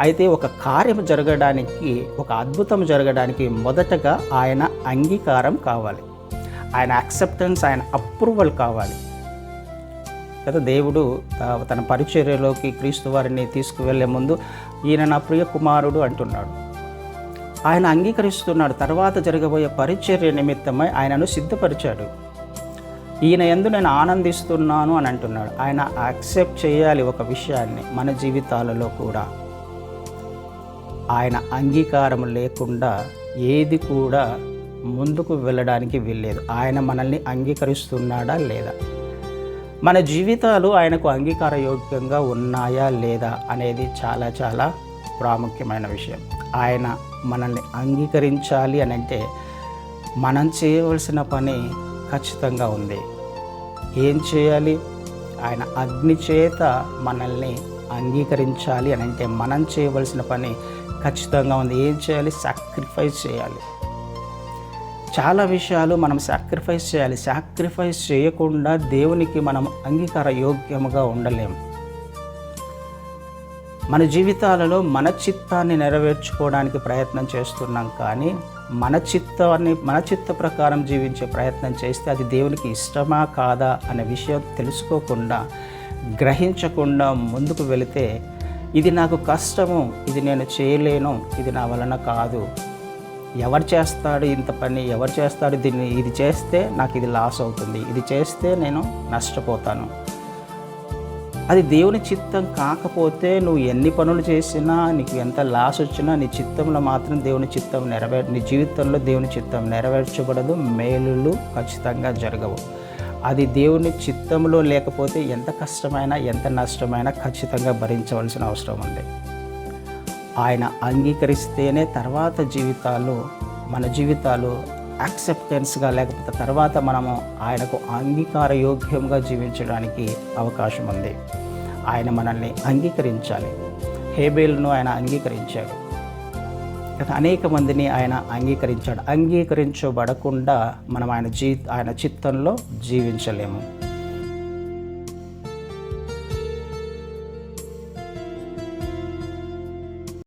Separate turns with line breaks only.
అయితే ఒక కార్యం జరగడానికి ఒక అద్భుతం జరగడానికి మొదటగా ఆయన అంగీకారం కావాలి. ఆయన యాక్సెప్టెన్స్ ఆయన అప్రూవల్ కావాలి. కదా దేవుడు తన పరిచర్యలోకి క్రీస్తు వారిని తీసుకువెళ్ళే ముందు ఈయన నా ప్రియ కుమారుడు అంటున్నాడు. ఆయన అంగీకరిస్తున్నాడు. తర్వాత జరగబోయే పరిచర్య నిమిత్తమై ఆయనను సిద్ధపరిచాడు. ఈయన ఎందు నేను ఆనందిస్తున్నాను అని అంటున్నాడు. ఆయన యాక్సెప్ట్ చేయాలి ఒక విషయాన్ని మన జీవితాలలో కూడా. ఆయన అంగీకారం లేకుండా ఏది కూడా ముందుకు వెళ్ళడానికి వీల్లేదు. ఆయన మనల్ని అంగీకరిస్తున్నాడా లేదా? మన జీవితాలు ఆయనకు అంగీకారయోగ్యంగా ఉన్నాయా లేదా అనేది చాలా చాలా ప్రాముఖ్యమైన విషయం. ఆయన మనల్ని అంగీకరించాలి అని అంటే మనం చేయవలసిన పని ఖచ్చితంగా ఉంది. ఏం చేయాలి? ఆయన అగ్ని చేత మనల్ని అంగీకరించాలి అని అంటే మనం చేయవలసిన పని ఖచ్చితంగా ఉంది. ఏం చేయాలి? సాక్రిఫైస్ చేయాలి. చాలా విషయాలు మనం సాక్రిఫైస్ చేయాలి. సాక్రిఫైస్ చేయకుండా దేవునికి మనం అంగీకార యోగ్యముగా ఉండలేము మన జీవితాలలో మన చిత్తాన్ని నెరవేర్చుకోవడానికి ప్రయత్నం చేస్తున్నాం కానీ మన చిత్తాన్ని మన చిత్త ప్రకారం జీవించే ప్రయత్నం చేస్తే అది దేవునికి ఇష్టమా కాదా అనే విషయం తెలుసుకోకుండా గ్రహించకుండా ముందుకు వెళితే ఇది నాకు కష్టము ఇది నేను చేయలేను ఇది నా వలన కాదు. ఎవరు చేస్తాడు ఇంత పని ఎవరు చేస్తాడు దీన్ని ఇది చేస్తే నాకు ఇది లాస్ అవుతుంది ఇది చేస్తే నేను నష్టపోతాను. అది దేవుని చిత్తం కాకపోతే నువ్వు ఎన్ని పనులు చేసినా నీకు ఎంత లాస్ వచ్చినా నీ చిత్తంలో మాత్రం దేవుని చిత్తం నెరవేర్ నీ జీవితంలో దేవుని చిత్తం నెరవేర్చబడదు మేలులు ఖచ్చితంగా జరగవు. అది దేవుని చిత్తంలో లేకపోతే ఎంత కష్టమైనా ఎంత నష్టమైనా ఖచ్చితంగా భరించవలసిన అవసరం ఉంది. ఆయన అంగీకరిస్తేనే తర్వాత జీవితాలు మన జీవితాలు యాక్సెప్టెన్స్గా లేకపోతే తర్వాత మనము ఆయనకు అంగీకార యోగ్యంగా జీవించడానికి అవకాశం ఉంది. ఆయన మనల్ని అంగీకరించాలి. హేబేల్ను ఆయన అంగీకరించాడు. అనేక మందిని ఆయన అంగీకరించాడు. అంగీకరించబడకుండా మనం ఆయన జీ ఆయన చిత్తంలో జీవించలేము.